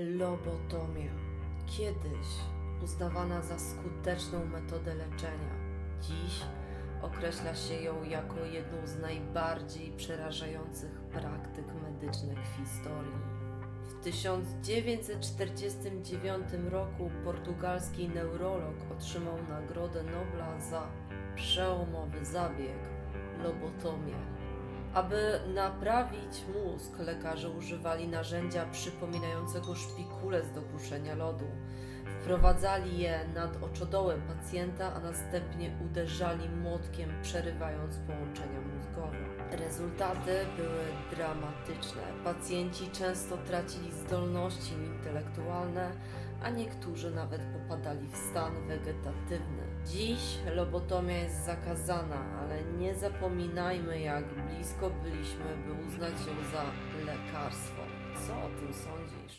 Lobotomia. Kiedyś uznawana za skuteczną metodę leczenia, dziś określa się ją jako jedną z najbardziej przerażających praktyk medycznych w historii. W 1949 roku portugalski neurolog otrzymał Nagrodę Nobla za przełomowy zabieg lobotomię. Aby naprawić mózg, lekarze używali narzędzia przypominającego szpikulec do kruszenia lodu. Wprowadzali je nad oczodołem pacjenta, a następnie uderzali młotkiem, przerywając połączenia mózgowe. Rezultaty były dramatyczne. Pacjenci często tracili zdolności intelektualne, a niektórzy nawet popadali w stan wegetatywny. Dziś lobotomia jest zakazana, ale nie zapominajmy, jak blisko byliśmy, by uznać ją za lekarstwo. Co o tym sądzisz?